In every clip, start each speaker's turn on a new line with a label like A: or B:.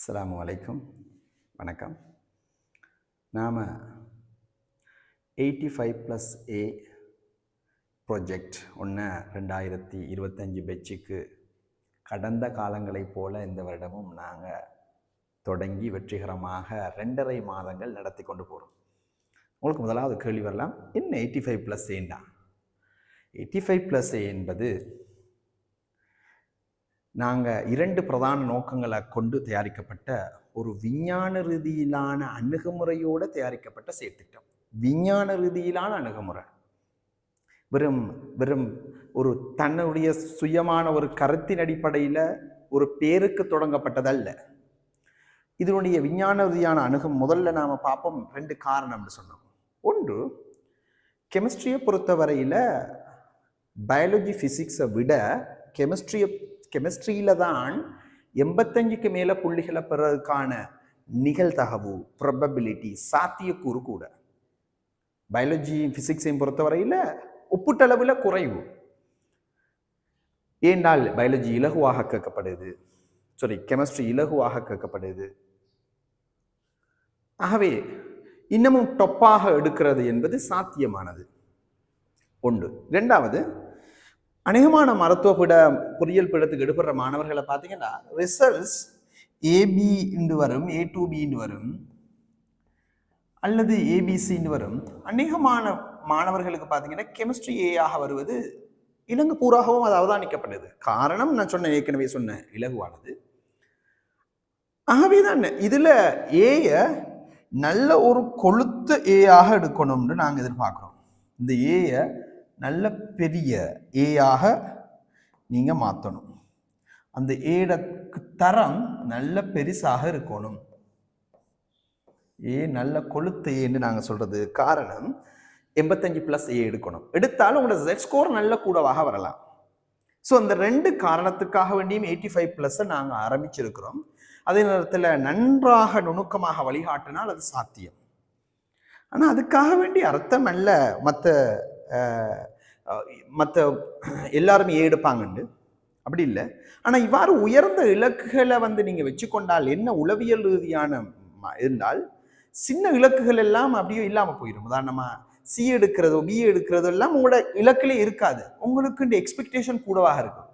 A: அஸ்லாம் வலைக்கும் வணக்கம். நாம் eighty five plus A project ஒன்று ரெண்டாயிரத்தி இருபத்தஞ்சி பெட்சுக்கு கடந்த காலங்களைப் போல இந்த வருடமும் நாங்கள் தொடங்கி வெற்றிகரமாக ரெண்டரை மாதங்கள் நடத்தி கொண்டு போகிறோம் உங்களுக்கு முதலாவது கேள்வி வரலாம். என்ன எயிட்டி ஃபைவ் ப்ளஸ் ஏண்டா எயிட்டி ஃபைவ் ப்ளஸ் ஏ என்பது நாங்கள் இரண்டு பிரதான நோக்கங்களை கொண்டு தயாரிக்கப்பட்ட ஒரு விஞ்ஞான ரீதியிலான அணுகுமுறையோடு தயாரிக்கப்பட்ட செயற்திட்டம். விஞ்ஞான ரீதியிலான அணுகுமுறை. வெறும் வெறும் ஒரு தன்னுடைய சுயமான ஒரு கருத்தின் அடிப்படையில் ஒரு பேருக்கு தொடங்கப்பட்டதல்ல. இதனுடைய விஞ்ஞான ரீதியான அணுகும் முதல்ல நாம் பார்ப்போம் ரெண்டு காரணம்னு சொன்னோம். ஒன்று கெமிஸ்ட்ரியை பொறுத்தவரையில் பயாலஜி ஃபிசிக்ஸை விட கெமிஸ்ட்ரியை கெமிஸ்ட்ரியில் தான் எண்பத்தஞ்சுக்கு மேலே புள்ளிகளை பெறதுக்கான நிகழ்தகவு ப்ரொபபிலிட்டி சாத்தியக்கூறு கூட. பயாலஜி ஃபிசிக்ஸையும் பொறுத்தவரையில் ஒப்புட்டளவில் குறைவு. ஏண்டால் பயாலஜி இலகுவாக கேட்கப்படுது. சாரி கெமிஸ்ட்ரி இலகுவாக கேட்கப்படுது. ஆகவே இன்னமும் டொப்பாக எடுக்கிறது என்பது சாத்தியமானது. ஒன்று. ரெண்டாவது அநேகமான மருத்துவ பிட பொறியியல் பிடத்துக்கு எடுபடுற மாணவர்களை பார்த்தீங்கன்னா ரிசல்ட்ஸ் ஏபி வரும் ஏ டூ பின்னு வரும் அல்லது ஏபிசின்னு வரும். அநேகமான மாணவர்களுக்கு பார்த்தீங்கன்னா கெமிஸ்ட்ரி ஏயாக வருவது இலங்கு பூராகவும் அது அவதானிக்கப்படுது காரணம் நான் சொன்ன ஏற்கனவே சொன்ன இலகுவானது. ஆகவே தான் இதில் ஏய நல்ல ஒரு கொளுத்த ஏயாக எடுக்கணும்னு நாங்கள் எதிர்பார்க்குறோம். இந்த ஏயை நல்ல பெரிய ஏயாக நீங்கள் மாற்றணும் அந்த ஏட தரம் நல்ல பெருசாக இருக்கணும். ஏ நல்ல கொளுத்து ஏன்னு நாங்கள் சொல்கிறது காரணம் எண்பத்தஞ்சு ப்ளஸ் ஏ எடுக்கணும். எடுத்தாலும் உங்களோட ஜெட் ஸ்கோர் நல்ல கூடவாக வரலாம். ஸோ அந்த ரெண்டு காரணத்துக்காக வேண்டியும் எயிட்டி ஃபைவ் ப்ளஸ்ஸை நாங்கள் ஆரம்பிச்சிருக்கிறோம். அதே நேரத்தில் நன்றாக நுணுக்கமாக வழிகாட்டினால் அது சாத்தியம். ஆனால் அதுக்காக வேண்டிய அர்த்தம் அல்ல மற்ற மற்ற எல்லாருமே எடுப்பாங்கண்டு அப்படி இல்லை. ஆனால் இவ்வாறு உயர்ந்த இலக்குகளை வந்து நீங்கள் வச்சுக்கொண்டால் என்ன உளவியல் ரீதியான இருந்தால் சின்ன இலக்குகள் எல்லாம் அப்படியே இல்லாமல் போயிடும் உதாரணமாக சி எடுக்கிறதோ பி எடுக்கிறதோ எல்லாம் உங்களோட இலக்கிலே இருக்காது. உங்களுக்கு இந்த எக்ஸ்பெக்டேஷன் கூடவாக இருக்கும்.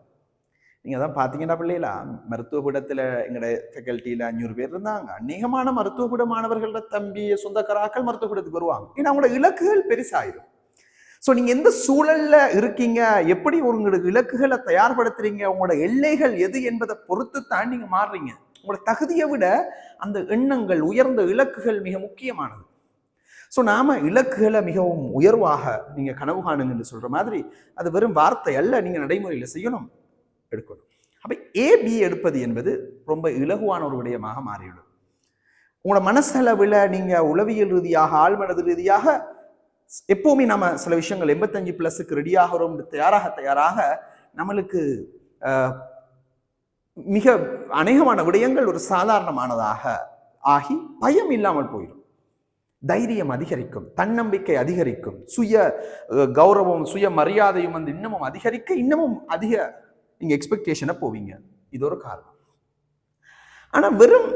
A: நீங்கள் தான் பார்த்தீங்கன்னா பிள்ளைகளா மருத்துவ பீடத்தில் எங்களோட ஃபெக்கல்ட்டியில் அஞ்சூறு பேர் இருந்தாங்க. அநேகமான மருத்துவ பீட மாணவர்களோட தம்பி சொந்தக்காராக்கள் மருத்துவ கூடத்துக்கு வருவாங்க. ஏன்னா அவங்களோட இலக்குகள் பெருசாயிரும். ஸோ நீங்கள் எந்த சூழலில் இருக்கீங்க? எப்படி உங்களோட இலக்குகளை தயார்படுத்துறீங்க? உங்களோட எல்லைகள் எது என்பதை பொறுத்து தான் நீங்கள் மாறுறீங்க. உங்களோட தகுதியை விட அந்த எண்ணங்கள் உயர்ந்த இலக்குகள் மிக முக்கியமானது. ஸோ நாம் இலக்குகளை மிகவும் உயர்வாக நீங்கள் கனவு காணுங்கன்னு சொல்கிற மாதிரி அது வெறும் வார்த்தை அல்ல. நீங்கள் நடைமுறையில் செய்யணும் எடுக்கணும். அப்போ ஏபி எடுப்பது என்பது ரொம்ப இலகுவான ஒரு விடயமாக மாறிவிடும். உங்களோட மனசளவில் நீங்கள் உளவியல் ரீதியாக ஆழ்மனது ரீதியாக எப்போவுமே நம்ம சில விஷயங்கள் எண்பத்தஞ்சு ப்ளஸுக்கு ரெடியாகிறோம் தயாராக தயாராக நம்மளுக்கு மிக அநேகமான விடயங்கள் ஒரு சாதாரணமானதாக ஆகி பயம் இல்லாமல் போயிடும். தைரியம் அதிகரிக்கும் தன்னம்பிக்கை அதிகரிக்கும் சுய கௌரவம் சுய மரியாதையும் வந்து இன்னமும் அதிகரிக்க இன்னமும் அதிக நீங்கள் எக்ஸ்பெக்டேஷனை போவீங்க. இது ஒரு காரணம். ஆனால் வெறும்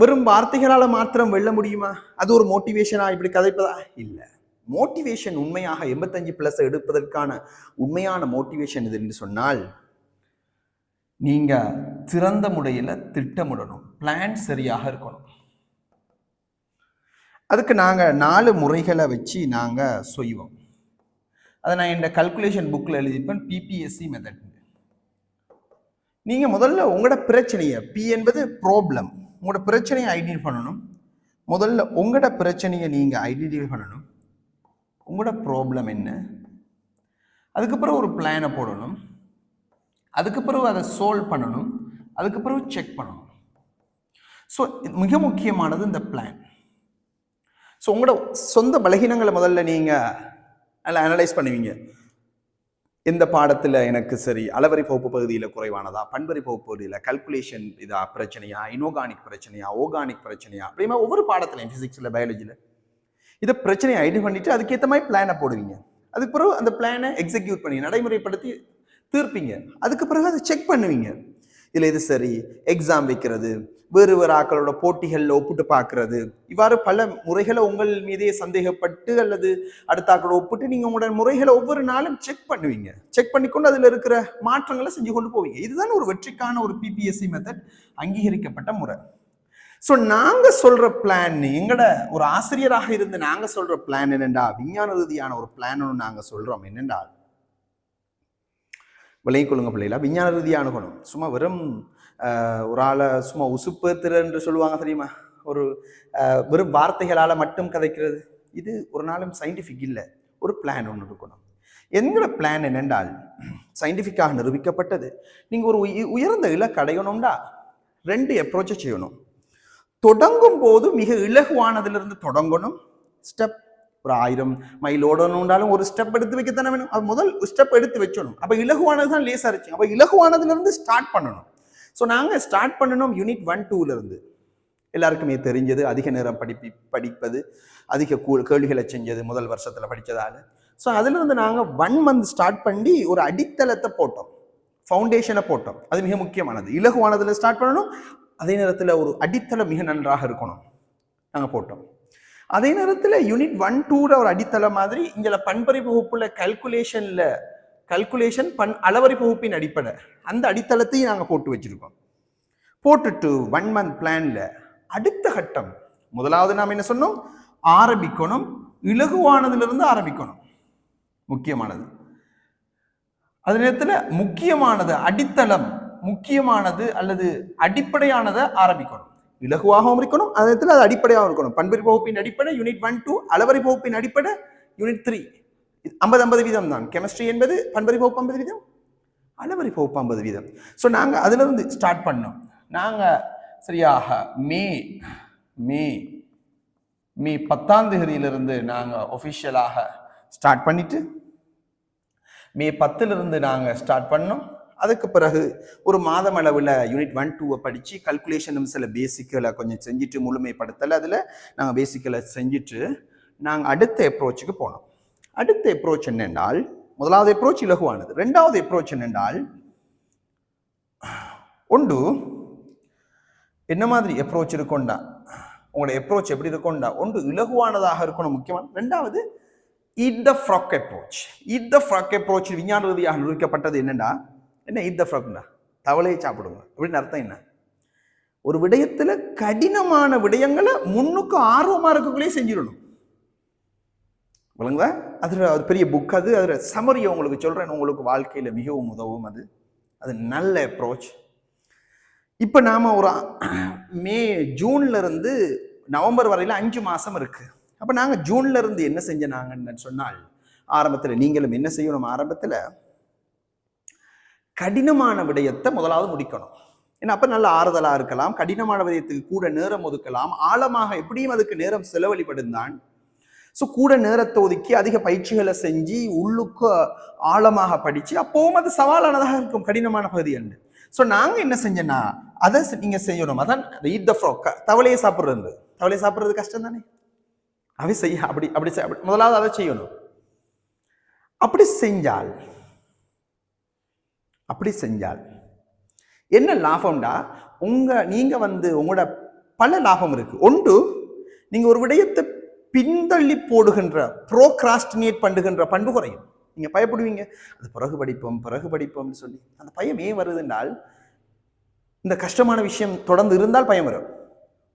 A: வெறும் வார்த்தைகளால் மாத்திரம் வெல்ல முடியுமா? அது ஒரு மோட்டிவேஷனாக இப்படி கதைப்பதா? இல்லை. மோட்டிவேஷன் உண்மையாக எண்பத்தஞ்சு பிளஸ் எடுப்பதற்கான உண்மையான மோட்டிவேஷன் இது என்று சொன்னால் நீங்கள் சிறந்த முறையில் திட்டமிடணும். பிளான் சரியாக இருக்கணும். அதுக்கு நாங்கள் நாலு முறைகளை வச்சு நாங்கள் செய்வோம் அதை நான் இந்த கல்குலேஷன் புக்கில் எழுதிப்பேன் பிபிஎஸ்சி மெத்தட் நீங்கள் முதல்ல உங்களோட பிரச்சனையை பி என்பது ப்ராப்ளம் உங்களோட பிரச்சனையை ஐடென்டிஃபை பண்ணணும். முதல்ல உங்களோட பிரச்சனையை நீங்கள் ஐடென்டிஃபை பண்ணணும். உங்களோட ப்ராப்ளம் என்ன? அதுக்கப்புறம் ஒரு பிளானை போடணும். அதுக்கப்புறம் அதை சோல்வ் பண்ணணும். அதுக்கப்புறம் செக் பண்ணணும். ஸோ மிக முக்கியமானது இந்த பிளான் ஸோ உங்களோட சொந்த பலகீனங்களை முதல்ல நீங்கள் நல்லா அனலைஸ் பண்ணுவீங்க. எந்த பாடத்தில் எனக்கு சரி அளவரி பகுப்பு பகுதியில் குறைவானதா? பண்பறி பகுப்பு பகுதியில் கல்குலேஷன் இதா? பிரச்சனையா? இனோகானிக் பிரச்சனையா? ஓகானிக் பிரச்சனையா? அப்படிமா ஒவ்வொரு பாடத்துலையும் ஃபிசிக்ஸில் பயாலஜியில் இதை பிரச்சனையை ஐடி பண்ணிட்டு அதுக்கேற்ற மாதிரி பிளானை போடுவீங்க. அதுக்கு பிறகு அந்த பிளானை எக்ஸிக்யூட் பண்ணி நடைமுறைப்படுத்தி தீர்ப்பீங்க. அதுக்கு பிறகு அதை செக் பண்ணுவீங்க. இதில் இது சரி? எக்ஸாம் வைக்கிறது வேறு வேறு ஆக்களோட போட்டிகளில் ஒப்பிட்டு பார்க்கறது. இவ்வாறு பல முறைகளை உங்கள் மீதே சந்தேகப்பட்டு அல்லது அடுத்த ஆக்களோட ஒப்பிட்டு நீங்கள் உங்களோட முறைகளை ஒவ்வொரு நாளும் செக் பண்ணுவீங்க. செக் பண்ணிக்கொண்டு அதில் இருக்கிற மாற்றங்களை செஞ்சு கொண்டு போவீங்க. இதுதான் ஒரு வெற்றிக்கான ஒரு பிபிஎஸ்சி மெத்தட் அங்கீகரிக்கப்பட்ட முறை. ஸோ நாங்கள் சொல்கிற பிளான் எங்கட ஒரு ஆசிரியராக இருந்து நாங்கள் சொல்கிற பிளான் என்னென்றா விஞ்ஞான ரீதியான ஒரு பிளான் ஒன்று நாங்கள் சொல்கிறோம் என்னென்றால் விளைய கொள்ளுங்க பிள்ளைகளா. விஞ்ஞான ரீதியான குணம். சும்மா வெறும் ஒரு ஆளை சும்மா உசுப்பேத்துற என்று சொல்லுவாங்க தெரியுமா? ஒரு வெறும் வார்த்தைகளால் மட்டும் கதைக்கிறது. இது ஒரு நாளும் சயின்டிஃபிக் இல்லை. ஒரு பிளான் ஒன்று இருக்கணும் எங்களோட பிளான் என்னென்றால் சயின்டிஃபிக்காக நிரூபிக்கப்பட்டது. நீங்கள் ஒரு உயர்ந்த இலக்கு அடையணும்டா. ரெண்டு அப்ரோச்சை செய்யணும். தொடங்கும் போது மிக இலகுவானதிலிருந்து தொடங்கணும். ஸ்டெப் ஒரு ஆயிரம் மைல் ஓடணும்னாலும் ஒரு ஸ்டெப் எடுத்து வைக்கத்தானே வேணும். அது முதல் ஸ்டெப் எடுத்து வச்சணும் அப்போ இலகுவானது தான் லேசாக இருந்துச்சு. அப்போ இலகுவானதுலேருந்து ஸ்டார்ட் பண்ணணும். ஸோ நாங்கள் ஸ்டார்ட் பண்ணணும் யூனிட் ஒன் டூலேருந்து எல்லாருக்குமே தெரிஞ்சது அதிக நேரம் படிப்பி படிப்பது அதிக கூ- கேள்விகளை செஞ்சது முதல் வருஷத்தில் படித்ததால் ஸோ அதுலேருந்து நாங்கள் ஒன் மந்த் ஸ்டார்ட் பண்ணி ஒரு அடித்தளத்தை போட்டோம். ஃபவுண்டேஷனை போட்டோம். அது மிக முக்கியமானது. இலகுவானதில் ஸ்டார்ட் பண்ணணும். அதே நேரத்தில் ஒரு அடித்தளம் மிக நன்றாக இருக்கணும். நாங்கள் போட்டோம். அதே நேரத்தில் யூனிட் ஒன் டூவில் ஒரு அடித்தளம் மாதிரி இங்கே பண்பறி வகுப்பில் கல்குலேஷனில் கல்குலேஷன் பண் அளவரி வகுப்பின் அடிப்படை. அந்த அடித்தளத்தையும் நாங்கள் போட்டு வச்சுருக்கோம். போட்டுட்டு ஒன் மந்த் பிளானில் அடுத்த கட்டம் முதலாவது நாம் என்ன சொன்னோம்? ஆரம்பிக்கணும். இலகுவானதுலேருந்து ஆரம்பிக்கணும். முக்கியமானது. அதே நேரத்தில் முக்கியமானது அடித்தளம் முக்கியமானது அல்லது அடிப்படையானதை ஆரம்பிக்கணும். இலகுவாகவும் இருக்கணும் அதே நேரத்தில் அது அடிப்படையாகவும் இருக்கணும். பண்பறி வகுப்பின் அடிப்படை யூனிட் ஒன் டூ அளவரி வகுப்பின் அடிப்படை யூனிட் த்ரீ ஐம்பது ஐம்பது வீதம் தான். கெமிஸ்ட்ரி என்பது பண்பறி வகுப்பு ஐம்பது வீதம் அளவரி வகுப்பு ஐம்பது வீதம். ஸோ நாங்கள் அதிலிருந்து ஸ்டார்ட் பண்ணோம். நாங்கள் சரியாக மே மே மே பத்தாம் தேதியிலிருந்து நாங்கள் ஒஃபிஷியலாக ஸ்டார்ட் பண்ணிட்டு மே பத்துலேருந்து நாங்கள் ஸ்டார்ட் பண்ணோம். அதுக்கு பிறகு ஒரு மாதம் அளவில் யூனிட் ஒன் டூவை படித்து கல்குலேஷனும் சில பேசிக்கலை கொஞ்சம் செஞ்சுட்டு முழுமைப்படுத்தலை. அதில் நாங்கள் பேசிக்கலை செஞ்சுட்டு நாங்கள் அடுத்த அப்ரோச்சுக்கு போனோம். அடுத்த அப்ரோச் என்னென்றால் முதலாவது அப்ரோச் இலகுவானது. ரெண்டாவது அப்ரோச் என்னென்றால் ஒன்று என்ன மாதிரி அப்ரோச் இருக்கும்டா உங்களோட அப்ரோச் எப்படி இருக்கும்டா ஒன்று இலகுவானதாக இருக்கணும் முக்கியமான ரெண்டாவது eat the frog approach eat the frog approach விஞ்ஞான ரீதியாக நிரூபிக்கப்பட்டது என்னென்னா என்ன இட் த தவளையை சாப்பிடுங்க. அப்படின்னு அர்த்தம் என்ன? ஒரு விடயத்தில் கடினமான விடயங்களை முன்னுக்கு ஆர்வமாக இருக்கக்குள்ளேயே செஞ்சிடணும். விளங்குதா? அதில் ஒரு பெரிய புக் அது. அதில் சமரியை உங்களுக்கு சொல்கிறேன் உங்களுக்கு வாழ்க்கையில் மிகவும் உதவும் அது. அது நல்ல அப்ரோச் இப்போ நாம் ஒரு மே ஜூன்ல இருந்து நவம்பர் வரையில் அஞ்சு மாதம் இருக்குது அப்போ நாங்கள் ஜூன்ல இருந்து என்ன செஞ்ச நாங்கன்னு சொன்னால் ஆரம்பத்தில் நீங்களும் என்ன செய்யணும்? ஆரம்பத்தில் கடினமான விடயத்தை முதலாவது முடிக்கணும். ஏன்னா அப்போ நல்ல ஆறுதலாக இருக்கலாம் கடினமான விடயத்துக்கு கூட நேரம் ஒதுக்கலாம் ஆழமாக எப்படியும் அதுக்கு நேரம் செலவழிப்படுந்தான் ஸோ கூட நேரத்தை ஒதுக்கி அதிக பயிற்சிகளை செஞ்சு உள்ளுக்கு ஆழமாக படிச்சு அப்போவும் அது சவாலானதாக இருக்கும் கடினமான பகுதி என்று. ஸோ நாங்கள் என்ன செஞ்சோன்னா அதை நீங்கள் செய்யணும். அதான் ஈட் த ஃப்ரோ தவளையை சாப்பிட்றது. தவளையை சாப்பிட்றது கஷ்டம் தானே? அவை செய்ய அப்படி அப்படி செய்- அப்படி- முதலாவது அதை செய்யணும். அப்படி செஞ்சால் அப்படி செஞ்சால். என்ன லாபம்டா? உங்கள் நீங்கள் வந்து உங்களோட பல லாபம் இருக்குது ஒன்று நீங்கள் ஒரு விடயத்தை பின்தள்ளி போடுகின்ற ப்ரோக்ராஸ்டினேட் பண்ணுகின்ற பண்பு குறையும். நீங்கள் பயப்படுவீங்க. அது பிறகு படிப்போம் பிறகு படிப்போம்னு சொல்லி. அந்த பயம் ஏன் வருதுன்றால் இந்த கஷ்டமான விஷயம் தொடர்ந்து இருந்தால் பயம் வரும்.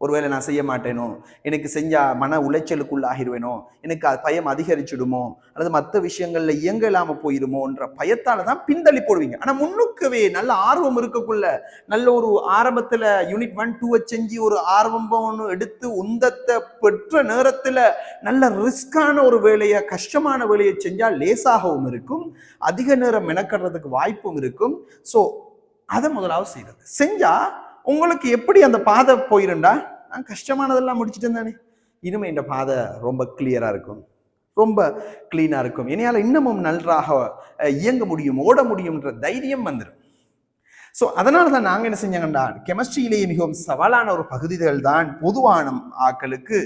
A: ஒருவேளை நான் செய்ய மாட்டேனோ? எனக்கு செஞ்சால் மன உளைச்சலுக்குள்ளாகிடுவேனோ எனக்கு அது பயம் அதிகரிச்சிடுமோ? அல்லது மற்ற விஷயங்களில் இயங்க இல்லாமல் போயிருமோன்ற பயத்தால் தான் பின்தள்ளி போடுவீங்க ஆனால் முன்னுக்கவே நல்ல ஆர்வம் இருக்கக்குள்ள நல்ல ஒரு ஆரம்பத்தில் யூனிட் ஒன் டூவை செஞ்சு ஒரு ஆர்வம் ஒன்று எடுத்து உந்தத்தை பெற்ற நேரத்தில் நல்ல ரிஸ்கான ஒரு வேலையை கஷ்டமான வேலையை செஞ்சால் லேசாகவும் இருக்கும். அதிக நேரம் மெனக்கடுறதுக்கு வாய்ப்பும் இருக்கும். ஸோ அதை முதலாவது செய்கிறது செஞ்சால் உங்களுக்கு எப்படி அந்த பாதை போயிருண்டா? நான் கஷ்டமானதெல்லாம் முடிச்சிட்டேன் தானே. இனிமே இந்த பாதை ரொம்ப கிளியராக இருக்கும். ரொம்ப கிளீனாக இருக்கும். இனியால் இன்னமும் நன்றாக இயங்க முடியும் ஓட முடியும்ன்ற தைரியம் வந்துடும் ஸோ அதனால தான் நாங்கள் என்ன செஞ்சாங்கண்டா? கெமிஸ்ட்ரியிலேயே மிகவும் சவாலான ஒரு பகுதிகள் தான் பொதுவான ஆக்களுக்கு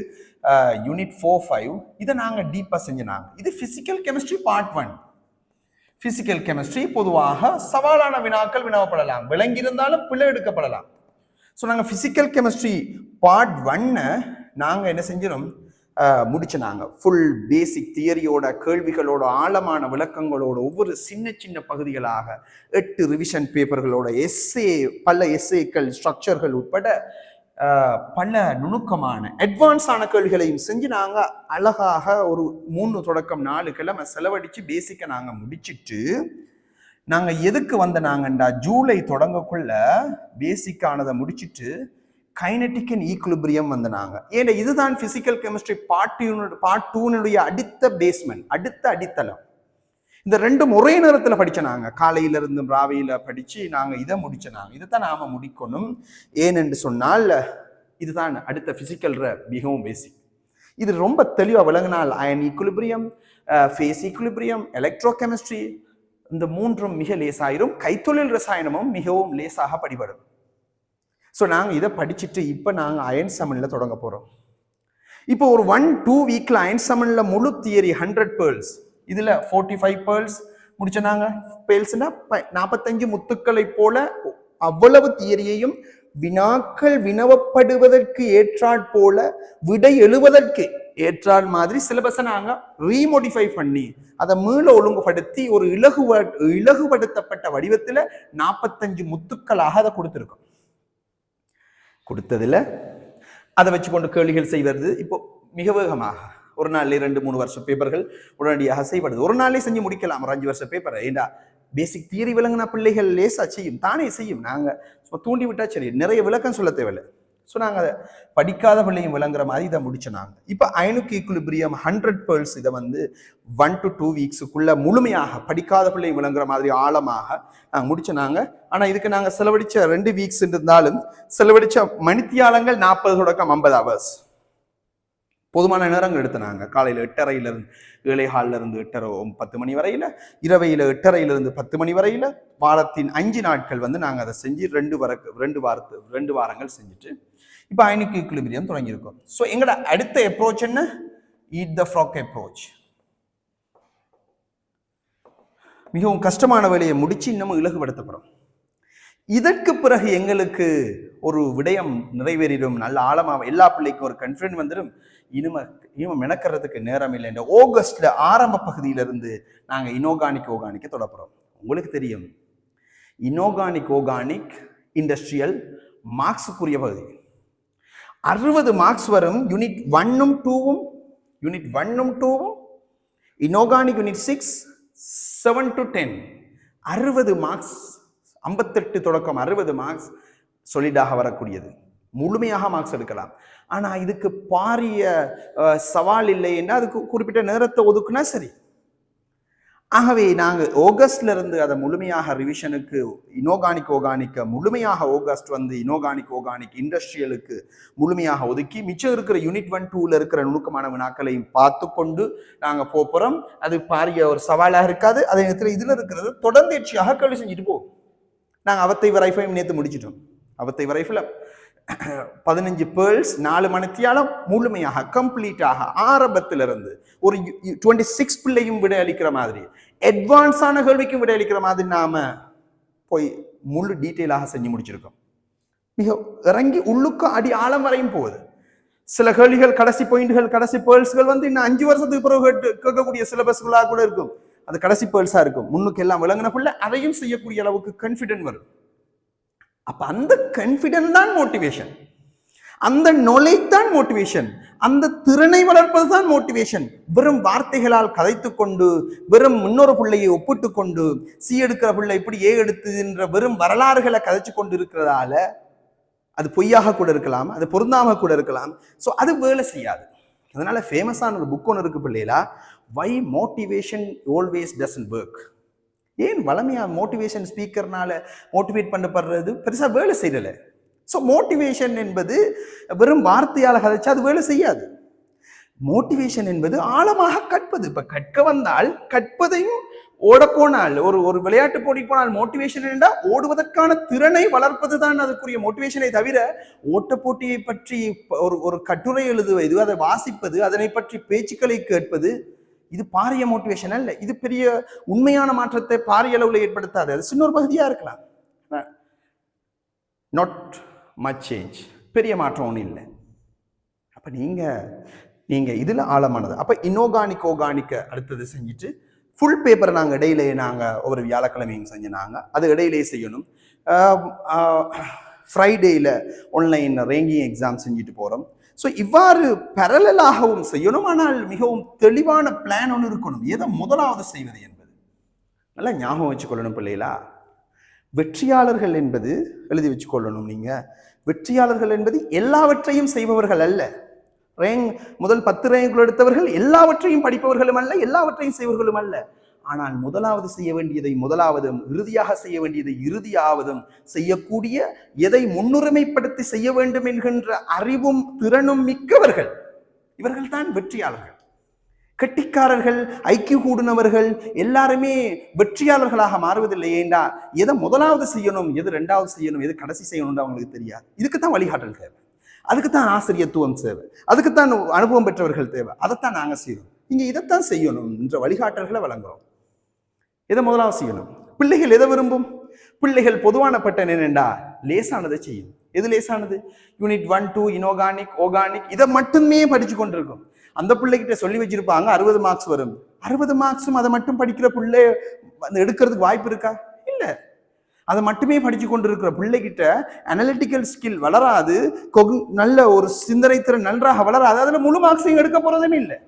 A: யூனிட் ஃபோர் ஃபைவ் இதை நாங்கள் டீப்பாக செஞ்சினாங்க இது physical chemistry part one physical chemistry பொதுவாக சவாலான வினாக்கள் வினவப்படலாம். விளங்கியிருந்தாலும் பிள்ளை எடுக்கப்படலாம். ஸோ நாங்கள் ஃபிசிக்கல் கெமிஸ்ட்ரி பார்ட் ஒன்னை நாங்கள் என்ன செஞ்சிடும் முடிச்சு நாங்கள் ஃபுல் பேசிக் தியரியோட கேள்விகளோட ஆழமான விளக்கங்களோட ஒவ்வொரு சின்ன சின்ன பகுதிகளாக எட்டு ரிவிஷன் பேப்பர்களோட எஸ்ஏ பல எஸ்ஏக்கள் ஸ்ட்ரக்சர்கள் உட்பட பல நுணுக்கமான அட்வான்ஸான கேள்விகளையும் செஞ்சு நாங்கள் அழகாக ஒரு மூணு தொடக்கம் நாலு கிழமை செலவழித்து பேசிக்கை நாங்கள் முடிச்சிட்டு நாங்கள் எதுக்கு வந்த நாங்கண்டா? ஜூலை தொடங்கக்குள்ள பேசிக்கானதை முடிச்சிட்டு கைனட்டிக் அண்ட் ஈக்குலிபிரியம் வந்த ஏன்னா இதுதான் ஃபிசிக்கல் கெமிஸ்ட்ரி பார்ட் பார்ட் டூனுடைய அடுத்த பேஸ்மெண்ட் அடுத்த அடித்தளம். இந்த ரெண்டும் ஒரே நேரத்தில் படிச்ச காலையில இருந்து ராவையில படித்து நாங்கள் இதை முடிச்ச இதை இதைத்தான் நாம் முடிக்கணும். ஏனென்று சொன்னால் இதுதான் அடுத்த ஃபிசிக்கல் மிகவும் பேசிக் இது ரொம்ப தெளிவாக விளங்கினால் ion equilibrium phase equilibrium electrochemistry இந்த மூன்றும் மிக லேசாயிரும். கைத்தொழில் ரசாயனமும் மிகவும் லேசாக படிபடும். ஸோ நாங்கள் இதை படிச்சுட்டு இப்போ நாங்கள் அயன் சமனில் தொடங்க போகிறோம் இப்போ ஒரு ஒன் டூ வீக்கில் அயன் சமனில் முழு தியரி ஹண்ட்ரட் பேர்ல்ஸ் இதில் ஃபோர்ட்டி ஃபைவ் பேர்ல்ஸ் முடிச்ச நாங்கள் ப நாற்பத்தஞ்சு முத்துக்களை போல அவ்வளவு தியரியையும் வினாக்கள் வினவப்படுவதற்கு ஏற்றாற் போல விடை எழுவதற்கு ஏற்றால் மாதிரி சிலபஸை நாங்கள் ரீமோடிஃபை பண்ணி அதை மீள ஒழுங்குபடுத்தி ஒரு இலகுவ இலகுபடுத்தப்பட்ட வடிவத்தில் நாற்பத்தஞ்சு முத்துக்களாக அதை கொடுத்துருக்கோம். கொடுத்ததுல அதை வச்சு கொண்டு கேள்விகள் செய்வது இப்போ மிக வேகமாக. ஒரு நாள்ல ரெண்டு மூணு வருஷம் பேப்பர்கள் உடனடியாக செய்யப்படுது. ஒரு நாளே செஞ்சு முடிக்கலாம். ஒரு அஞ்சு வருஷம் பேப்பர் ஏண்டா பேசிக் தியரி விளங்கின பிள்ளைகள் லேசாக செய்யும் தானே செய்யும். நாங்கள் தூண்டி விட்டா சரி. நிறைய விளக்கம் சொல்ல தேவையில்லை. ஸோ நாங்கள் அதை படிக்காத பிள்ளையும் விளங்குற மாதிரி இதை முடிச்சோம் நாங்கள் இப்போ ஐநூக்கு ஈக்குலிபிரியம் ஹண்ட்ரட் பேர்ஸ் இதை வந்து ஒன் டு டூ வீக்ஸுக்குள்ள முழுமையாக படிக்காத பிள்ளையும் விளங்குற மாதிரி ஆழமாக நாங்கள் முடிச்சோம் நாங்கள் ஆனால் இதுக்கு நாங்கள் செலவழிச்ச ரெண்டு வீக்ஸ் இருந்தாலும் செலவழிச்ச மணித்தியாலங்கள் நாற்பது தொடக்கம் ஐம்பது ஹவர்ஸ் போதுமான நேரங்கள் எடுத்து நாங்கள் காலையில் எட்டரையிலிருந்து ஏழை இருந்து எட்டரை பத்து மணி வரையில் இரவையில் எட்டரையிலிருந்து பத்து மணி வரையில் வாரத்தின் அஞ்சு நாட்கள் வந்து நாங்கள் அதை செஞ்சு ரெண்டு வர ரெண்டு வாரத்து ரெண்டு வாரங்கள் செஞ்சுட்டு இப்போ அயனிக் ஈக்குலிபிரியம் தொடங்கியிருக்கோம்? ஸோ எங்களோட அடுத்த அப்ரோச் என்ன? ஈட் த ஃப்ராக் அப்ரோச் மிகவும் கஷ்டமான வேலையை முடித்து இன்னமும் இலகுபடுத்தப்படும். இதற்கு பிறகு எங்களுக்கு ஒரு விடயம் நிறைவேறிடும். நல்ல ஆழமாக எல்லா பிள்ளைக்கும் ஒரு கன்ஃபிடன்ட் வந்துடும் இனிம இனிமே மெனக்கிறதுக்கு நேரம் இல்லை இந்த ஆகஸ்டில் ஆரம்ப பகுதியிலிருந்து நாங்கள் இனோகானிக் ஓகானிக்க தொடப்புறோம் உங்களுக்கு தெரியும். இனோகானிக் ஓகானிக் இண்டஸ்ட்ரியல் மார்க்ஸுக்குரிய பகுதி. அறுபது மார்க்ஸ் வரும். யூனிட் ஒன்னும் டூவும் யூனிட் ஒன்னும் டூவும் inorganic unit six seven to ten அறுபது மார்க்ஸ் ஐம்பத்தெட்டு தொடக்கம் அறுபது மார்க்ஸ் சொலிடாக வரக்கூடியது. முழுமையாக மார்க்ஸ் எடுக்கலாம். ஆனால் இதுக்கு பாரிய சவால் இல்லை இல்லைன்னா அதுக்கு குறிப்பிட்ட நேரத்தை ஒதுக்குனா சரி. ஆகவே நாங்கள் ஆகஸ்ட்ல இருந்து அதை முழுமையாக ரிவிஷனுக்கு இனோகானிக் ஓகானிக்க முழுமையாக ஆகஸ்ட் வந்து இனோகானிக் ஓகானிக் இண்டஸ்ட்ரியலுக்கு முழுமையாக ஒதுக்கி மிச்சம் இருக்கிற யூனிட் ஒன் டூல இருக்கிற நுணுக்கமான வினாக்களையும் பார்த்து கொண்டு நாங்கள் போகிறோம் அது பாரிய ஒரு சவாலாக இருக்காது. அதே நேரத்தில் இதில் இருக்கிறது தொடர்ந்து கேள்வி செஞ்சுட்டு போவோம் நாங்கள் அவத்தை வரைஃபையும் நேற்று முடிச்சிட்டோம். அவத்தை வரைஃபில் பதினஞ்சு பேர்ல்ஸ் நாலு மணித்தியாலம் முழுமையாக கம்ப்ளீட்டாக ஆரம்பத்திலிருந்து ஒரு டுவெண்ட்டி சிக்ஸ் பிள்ளையும் விடை அளிக்கிற மாதிரி அட்வான்ஸான கேள்விக்கும் விடை அளிக்கிற மாதிரி நாம போய் முழு டீட்டெயிலாக செஞ்சு முடிச்சிருக்கோம். மிக இறங்கி உள்ளுக்கும் அடி ஆழம் வரையும் போகுது. சில கேள்விகள் கடைசி பாயிண்ட்கள் கடைசி பேர்ல்ஸ்கள் வந்து இன்னும் அஞ்சு வருஷத்துக்கு பிறகு கேட்டு- கேட்கக்கூடிய சிலபஸ்களாக கூட இருக்கும். அது கடைசி பேர்ல்ஸா இருக்கும். முன்னுக்கு எல்லாம் விளங்கின அதையும் செய்யக்கூடிய அளவுக்கு கான்ஃபிடென்ட் வரும். அப்போ அந்த கன்ஃபிடென்ட் தான் மோட்டிவேஷன் அந்த knowledge தான் மோட்டிவேஷன் அந்த திறனை வளர்ப்பது தான் மோட்டிவேஷன் வெறும் வார்த்தைகளால் கதைத்து கொண்டு வெறும் இன்னொரு பிள்ளையை ஒப்பிட்டு கொண்டு சி எடுக்கிற பிள்ளை இப்படி ஏ எடுத்ததுன்ற வெறும் வரலாறுகளை கதைச்சு கொண்டு இருக்கிறதால அது பொய்யாக கூட இருக்கலாம் அது பொருந்தாம கூட இருக்கலாம். ஸோ அது வேலை செய்யாது. அதனால ஃபேமஸான ஒரு புக் ஒன்று இருக்கு பிள்ளைகளா why motivation always doesn't work ஏன் வளமையா மோட்டிவேஷன் ஸ்பீக்கர்னால மோட்டிவேட் பண்ணப்படுறது? பெருசாக வேலை செய்யலை. ஸோ மோட்டிவேஷன் என்பது வெறும் வார்த்தையால் கதைச்சா அது வேலை செய்யாது. மோட்டிவேஷன் என்பது ஆழமாக கற்பது. இப்போ கற்க வந்தால் கற்பதையும் ஓட போனால் ஒரு ஒரு விளையாட்டு போட்டி போனால் மோட்டிவேஷன் என்றால் ஓடுவதற்கான திறனை வளர்ப்பது தான் அதுக்குரிய மோட்டிவேஷனை தவிர ஓட்ட போட்டியை பற்றி ஒரு ஒரு கட்டுரை எழுதுவது அதை வாசிப்பது அதனை பற்றி பேச்சுக்களை கேட்பது இது பாரிய மோட்டிவேஷன் இல்லை இது பெரிய உண்மையான மாற்றத்தை பாரிய அளவில் ஏற்படுத்தாது. அது சின்ன ஒரு பகுதியாக இருக்கலாம் நாட் மச் சேஞ்ச் பெரிய மாற்றம் ஒன்றும் இல்லை. அப்போ நீங்கள் நீங்கள் இதில் ஆழமானது. அப்போ இனோகானிக் ஓகானிக்கை அடுத்தது செஞ்சுட்டு ஃபுல் பேப்பரை நாங்கள் இடையிலே நாங்கள் ஒவ்வொரு வியாழக்கிழமையும் செஞ்சு நாங்கள் அது இடையிலே செய்யணும். ஃப்ரைடேயில் ஆன்லைன் ரேங்கிங் எக்ஸாம் செஞ்சுட்டு போகிறோம் ஸோ இவ்வாறு பரலலாகவும் செய்யணும். ஆனால் மிகவும் தெளிவான பிளான் ஒன்று இருக்கணும். எதை முதலாவது செய்வது என்பது. நல்லா ஞாபகம் வச்சுக்கொள்ளணும் பிள்ளைகளா. வெற்றியாளர்கள் என்பது எழுதி வச்சுக்கொள்ளணும் நீங்கள் வெற்றியாளர்கள் என்பது எல்லாவற்றையும் செய்பவர்கள் அல்ல. ரேங்க் முதல் பத்து ரேங்குகள் எடுத்தவர்கள் எல்லாவற்றையும் படிப்பவர்களும் அல்ல எல்லாவற்றையும் செய்வர்களும் அல்ல. ஆனால் முதலாவது செய்ய வேண்டியதை முதலாவதும் இறுதியாக செய்ய வேண்டியதை இறுதியாவதும் செய்யக்கூடிய எதை முன்னுரிமைப்படுத்தி செய்ய வேண்டும் என்கின்ற அறிவும் திறனும் மிக்கவர்கள். இவர்கள் தான் வெற்றியாளர்கள். கெட்டிக்காரர்கள் ஐக்கிய கூடினவர்கள் எல்லாருமே வெற்றியாளர்களாக மாறுவதில்லை. ஏண்டா? எதை முதலாவது செய்யணும் எது ரெண்டாவது செய்யணும் எது கடைசி செய்யணும்னு அவங்களுக்கு தெரியாது. இதுக்கு தான் வழிகாட்டல் தேவை. அதுக்கு தான் ஆசிரியத்துவம் தேவை. அதுக்கு தான் அனுபவம் பெற்றவர்கள் தேவை. அதைத்தான் நாங்கள் செய்யணும் நீங்கள் இதைத்தான் செய்யணும் என்ற வழிகாட்டல்களை வழங்குறோம். எதை முதலாவது செய்யணும்? பிள்ளைகள் எதை விரும்பும்? பிள்ளைகள் பொதுவான பட்டன் என்னண்டா லேசானதை செய்யும். எது லேசானது? Unit one two inorganic organic இதை மட்டுமே படிச்சு கொண்டிருக்கும். அந்த பிள்ளைகிட்ட சொல்லி வச்சிருப்பாங்க அறுபது மார்க்ஸ் வரும். அறுபது மார்க்ஸும் அதை மட்டும் படிக்கிற பிள்ளை அந்த எடுக்கிறதுக்கு வாய்ப்பு இருக்கா? இல்லை. அதை மட்டுமே படித்து கொண்டிருக்கிற பிள்ளைகிட்ட அனலிட்டிக்கல் ஸ்கில் வளராது கொகு- நல்ல ஒரு சிந்தனை திறன் நன்றாக வளராது அதில் முழு மார்க்ஸையும் எடுக்க போகிறதும் இல்லை.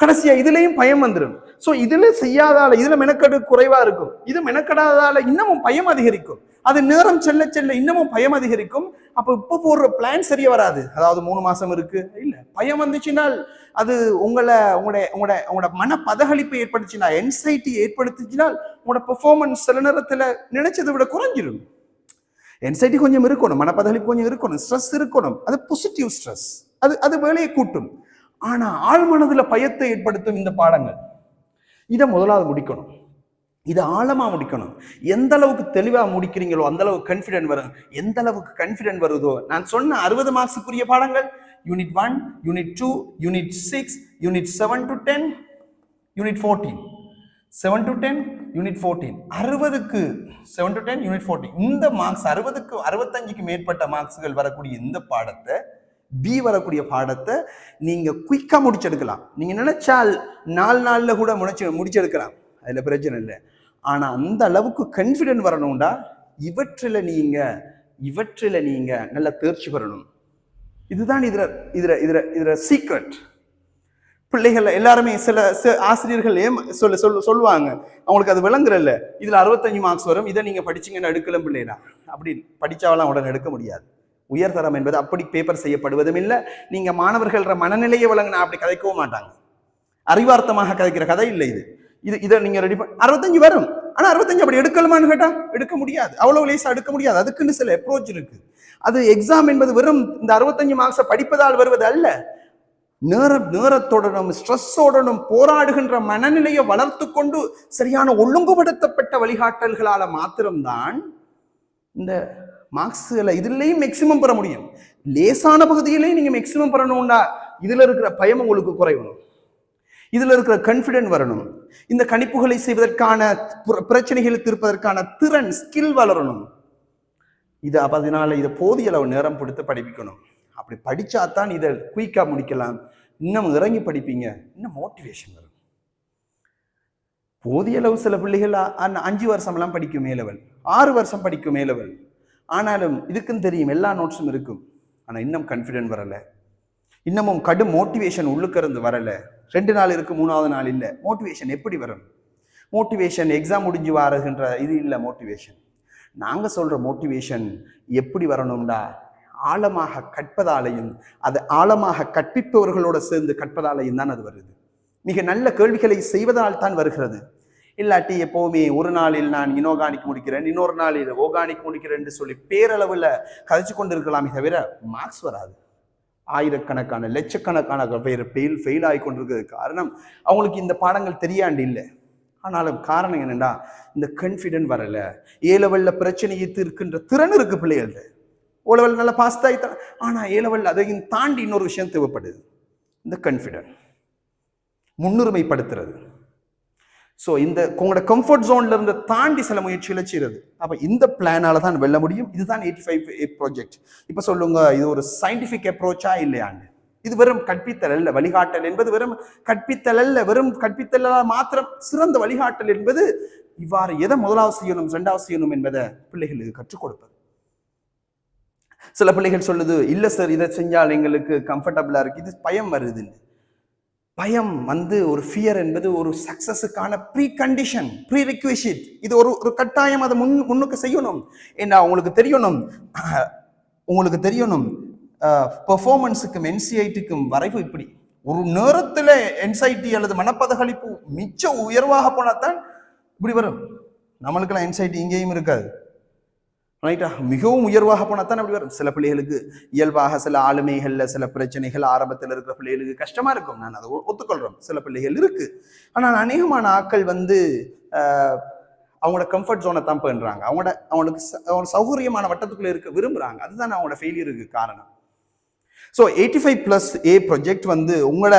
A: கடைசியா இதுலயும் பயம் வந்துடும் ஸோ இதுல செய்யாதால இதுல மெனக்கெடு குறைவா இருக்கும். இது மெனக்கெடாதால இன்னமும் பயம் அதிகரிக்கும். அது நேரம் செல்ல செல்ல இன்னமும் பயம் அதிகரிக்கும். அப்ப இப்ப போடுற பிளான் சரியா வராது. அதாவது மூணு மாசம் இருக்கு. இல்ல பயம் வந்துச்சுன்னா அது உங்களை உங்களுடைய உங்களோட உங்களோட மன பதகளிப்பை ஏற்படுத்தினா என்சைட்டி ஏற்படுத்திச்சினால் உங்களோட பெர்ஃபார்மன்ஸ் சில நேரத்துல நினைச்சதை விட குறைஞ்சிடும் என்சைட்டி கொஞ்சம் இருக்கணும். மனப்பதளிப்பு கொஞ்சம் இருக்கணும். ஸ்ட்ரெஸ் இருக்கணும். அது பாசிட்டிவ் ஸ்ட்ரெஸ் அது அது வேலையை கூட்டும். ஆனா ஆழ்மனதுல பயத்தை ஏற்படுத்தும் இந்த பாடங்கள். இதை முதலாவது முடிக்கணும். இதை ஆழமா முடிக்கணும். எந்த அளவுக்கு தெளிவா முடிக்கிறீங்களோ அந்த அளவுக்கு கான்ஃபிடென்ட் வரும். எந்த அளவுக்கு கான்ஃபிடென்ட் வருதோ. நான் சொன்ன அறுபது மார்க்ஸுக்குரிய பாடங்கள். Unit one unit two unit six unit seven to ten unit fourteen seven to ten unit fourteen அறுபதுக்கு seven to ten unit fourteen இந்த மார்க்ஸ் அறுபதுக்கு அறுபத்தஞ்சுக்கு மேற்பட்ட மார்க்ஸ்கள் வரக்கூடிய இந்த பாடத்தை பி வரக்கூடிய பாடத்தை நீங்கள் குயிக்காக முடிச்செடுக்கலாம். நீங்கள் நினைச்சால் நாலு நாளில் கூட முடிச்சு முடிச்செடுக்கலாம். அதில் பிரச்சனை இல்லை. ஆனால் அந்த அளவுக்கு கன்ஃபிடென்ட் வரணும்டா. இவற்றில் நீங்கள் இவற்றில் நீங்கள் நல்ல தேர்ச்சி பெறணும். இதுதான் இதில் இதில் இதில் இதில் சீக்ரெட் பிள்ளைகள் எல்லாருமே சில ஆசிரியர்கள் ஏன் சொல்ல சொல் சொல்லுவாங்க அவங்களுக்கு அது விளங்குறல்ல. இதில் அறுபத்தஞ்சு மார்க்ஸ் வரும். இதை நீங்கள் படிச்சிங்கன்னு எடுக்கலாம் பிள்ளைடா அப்படி படித்தாவெல்லாம் உடனே எடுக்க முடியாது. உயர்தரம் என்பது அப்படி பேப்பர் செய்யப்படுவதும் இல்லை. நீங்க மாணவர்கள மனநிலையை வழங்கினா அப்படி கதைக்கவும் மாட்டாங்க. அறிவார்த்தமாக கதைக்கிற கதை இல்லை இது. இது இதை நீங்கள் ரெடி பண்ண அறுபத்தஞ்சு வரும். ஆனால் அறுபத்தஞ்சு அப்படி எடுக்கலாமான்னு கேட்டால் எடுக்க முடியாது. அவ்வளவு லேசாக எடுக்க முடியாது. அதுக்குன்னு சில அப்ரோச் இருக்கு. அது எக்ஸாம் என்பது வெறும் இந்த அறுபத்தஞ்சு மார்க்ஸை படிப்பதால் வருவது அல்ல. நேர நேரத்துடனும் ஸ்ட்ரெஸ்ஸோடனும் போராடுகின்ற மனநிலையை வளர்த்து கொண்டு சரியான ஒழுங்குபடுத்தப்பட்ட வழிகாட்டல்களால் மாத்திரம்தான் இந்த மார்க்ஸில் இதுலேயும் மேக்சிமம் பெற முடியும். லேசான பகுதியிலையும் நீங்கள் மேக்சிமம் பெறணும்னா இதில் இருக்கிற பயம் உங்களுக்கு குறையணும். இதில் இருக்கிற கன்ஃபிடென்ட் வரணும். இந்த கணிப்புகளை செய்வதற்கான பிரச்சனைகளை தீர்ப்பதற்கான திறன் ஸ்கில் வளரணும். இது அப்ப அதனால இதை போதிய அளவு நேரம் கொடுத்து படிப்பிக்கணும். அப்படி படிச்சாதான் இதை குயிக்காக முடிக்கலாம். இன்னும் இறங்கி படிப்பீங்க. இன்னும் மோட்டிவேஷன் வரும். போதிய அளவு சில பிள்ளைகள் அஞ்சு வருஷம்லாம் படிக்கும் மேலவல் ஆறு வருஷம் படிக்கும் மேலவல் ஆனாலும் இதுக்கும் தெரியும் எல்லா நோட்ஸும் இருக்கும். ஆனால் இன்னும் கான்ஃபிடென்ட் வரலை. இன்னமும் கடும் மோட்டிவேஷன் உள்ளுக்கு வரலை. ரெண்டு நாள் இருக்குது மூணாவது நாள் இல்லை. மோட்டிவேஷன் எப்படி வரும்? மோட்டிவேஷன் எக்ஸாம் முடிஞ்சு வாருகின்ற இது இல்லை மோட்டிவேஷன் நாங்கள் சொல்கிற மோட்டிவேஷன் எப்படி வரணும்டா? ஆழமாக கற்பதாலையும் அது ஆழமாக கற்பிப்பவர்களோட சேர்ந்து கற்பதாலையும் தான் அது வருது. மிக நல்ல கேள்விகளை செய்வதால் தான் வருகிறது. இல்லாட்டி எப்பவுமே ஒரு நாளில் நான் இனோகானிக் முடிக்கிறேன் இன்னொரு நாளில் ஓகானிக் முடிக்கிறேன் என்று சொல்லி பேரளவில் கதைச்சு கொண்டு இருக்கலாமே தவிர மார்க்ஸ் வராது. ஆயிரக்கணக்கான லட்சக்கணக்கான பேர் ஃபெயில் ஃபெயில் ஆகி கொண்டிருக்கிறது. காரணம் அவங்களுக்கு இந்த பாடங்கள் தெரியாண்டு இல்லை. ஆனாலும் காரணம் என்னென்னா இந்த கான்ஃபிடென்ட் வரலை. ஏ லெவலில் பிரச்சனையை தீர்க்கின்ற திறன் இருக்குது பிள்ளைகள்ட்ட ஓ லெவல் நல்லா பாஸ் ஆகித்தான் ஆனால் ஏ லெவலில் அதையும் தாண்டி இன்னொரு விஷயம் தேவைப்படுது. இந்த கான்ஃபிடென்ட் முன்னுரிமைப்படுத்துறது. ஸோ இந்த உங்களோட கம்ஃபர்ட் ஜோன்ல இருந்து தாண்டி சில முயற்சிகளை செய்யறது அப்போ இந்த பிளானால தான் வெல்ல முடியும். இதுதான் எயிட்டி ஃபைவ் ப்ராஜெக்ட் இப்போ சொல்லுங்க இது ஒரு சயின்டிஃபிக் அப்ரோச்சா இல்லையாண்டு இது வெறும் கற்பித்தல் அல்ல. வழிகாட்டல் என்பது வெறும் கற்பித்தல் அல்ல. வெறும் கற்பித்தலால் மாத்திரம் சிறந்த வழிகாட்டல் என்பது இவ்வாறு எதை முதலாவது செய்யணும் ரெண்டாவது செய்யணும் என்பதை பிள்ளைகளுக்கு கற்றுக் கொடுப்பது. சில பிள்ளைகள் சொல்லுது இல்லை சார் இதை செஞ்சால் எங்களுக்கு கம்ஃபர்டபுளாக இருக்கு. இது பயம் வருதுன்னு பயம் வந்து ஒரு ஃபியர் என்பது ஒரு சக்சஸுக்கான ப்ரீ கண்டிஷன் ப்ரீ ரிக்வசிட் இது ஒரு ஒரு கட்டாயம் அதை முன் முன்னுக்கு செய்யணும். ஏன்னா உங்களுக்கு தெரியணும்? உங்களுக்கு தெரியணும் பெர்ஃபார்மன்ஸுக்கும் என்சிஐடிக்கும் வரைவு இப்படி. ஒரு நேரத்தில் என்சைட்டி அல்லது மனப்பதகளிப்பு மிச்ச உயர்வாக போனால் தான் இப்படி வரும். நம்மளுக்கெல்லாம் என்சைட்டி இங்கேயும் இருக்காது. ரைட்டா மிகவும் உயர்வாக போனால் தான் அப்படி வரும். சில பிள்ளைகளுக்கு இயல்பாக சில ஆளுமைகளில் சில பிரச்சனைகள் ஆரம்பத்தில் இருக்கிற பிள்ளைகளுக்கு கஷ்டமா இருக்கும். நான் அதை ஒ- ஒத்துக்கொள்றோம். சில பிள்ளைகள் இருக்கு. ஆனால் அநேகமான ஆட்கள் வந்து அவங்களோட கம்ஃபர்ட் ஜோனை தான் பண்ணுறாங்க அவங்களோட அவங்களுக்கு ச- சௌகரியமான வட்டத்துக்குள்ள இருக்க விரும்புறாங்க. அதுதான் அவங்களோட ஃபெயிலியருக்கு காரணம். So eighty five plus A project வந்து உங்களோட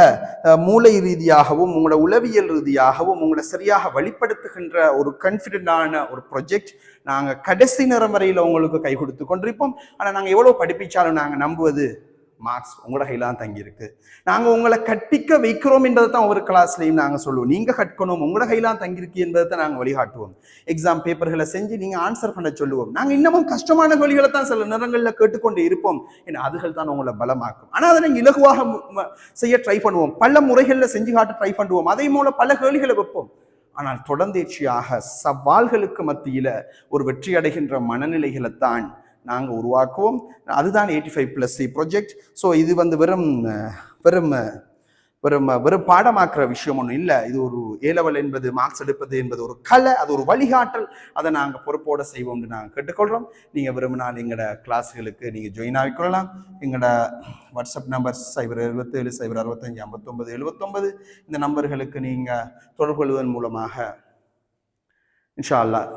A: மூளை ரீதியாகவும் உங்களோட உளவியல் ரீதியாகவும் உங்களை சரியாக வழிப்படுத்துகின்ற ஒரு கான்ஃபிடென்டான ஒரு ப்ரொஜெக்ட் நாங்கள் கடைசி நேரம் வரையில் உங்களுக்கு கை கொடுத்து கொண்டிருப்போம். ஆனால் நாங்கள் எவ்வளோ படிப்பிச்சாலும் நாங்கள் நம்புவது மார்க்ஸ் உங்களோட கையில் தான் தங்கியிருக்கு. நாங்கள் உங்களை கற்பிக்க வைக்கிறோம் என்பதை தான் ஒவ்வொரு கிளாஸ்லையும் நாங்கள் சொல்லுவோம். நீங்கள் கற்கணும் உங்களோட கையில் தான் தங்கியிருக்கு என்பதை தான் நாங்கள் வழிகாட்டுவோம். எக்ஸாம் பேப்பர்களை செஞ்சு நீங்கள் ஆன்சர் பண்ண சொல்லுவோம். நாங்கள் இன்னமும் கஷ்டமான வழிகளை தான் சில நேரங்களில் கேட்டுக்கொண்டு இருப்போம். ஏன்னா அதுகள் தான் உங்களை பலமாக்கும். ஆனால் அதை நாங்கள் இலகுவாக செய்ய ட்ரை பண்ணுவோம். பல முறைகளில் செஞ்சு காட்ட ட்ரை பண்ணுவோம். அதே மூலம் பல கேள்விகளை வைப்போம். ஆனால் தொடர்ந்தேர்ச்சியாக சவால்களுக்கு மத்தியில் ஒரு வெற்றி அடைகின்ற மனநிலைகளை தான் நாங்கள் உருவாக்குவோம். அதுதான் eighty five plus C project so இது வந்து வெறும் வெறும் வெறும் வெறும் பாடமாக்குற விஷயம் ஒன்றும் இல்லை. இது ஒரு ஏலவல் என்பது மார்க்ஸ் எடுப்பது என்பது ஒரு கலை அது ஒரு வழிகாட்டல். அதை நாங்கள் பொறுப்போடு செய்வோம்னு நாங்கள் கேட்டுக்கொள்கிறோம் நீங்கள் விரும்பினால் எங்களோட கிளாஸுகளுக்கு நீங்கள் ஜாயின் ஆகிக்கொள்ளலாம் எங்களோட வாட்ஸ்அப் நம்பர் சைபர் எழுபத்தேழு சைபர் அறுபத்தஞ்சு ஐம்பத்தொம்பது எழுபத்தொம்பது இந்த நம்பர்களுக்கு நீங்கள் தொடர்பு கொள்வதன் மூலமாக இன்ஷா அல்லாஹ்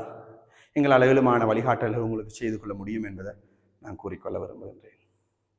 A: எங்களால் ஏழுமான வழிகாட்டல்கள் உங்களுக்கு செய்து கொள்ள முடியும் என்பதை நான் கூறிக்கொள்ள விரும்புகின்றேன்.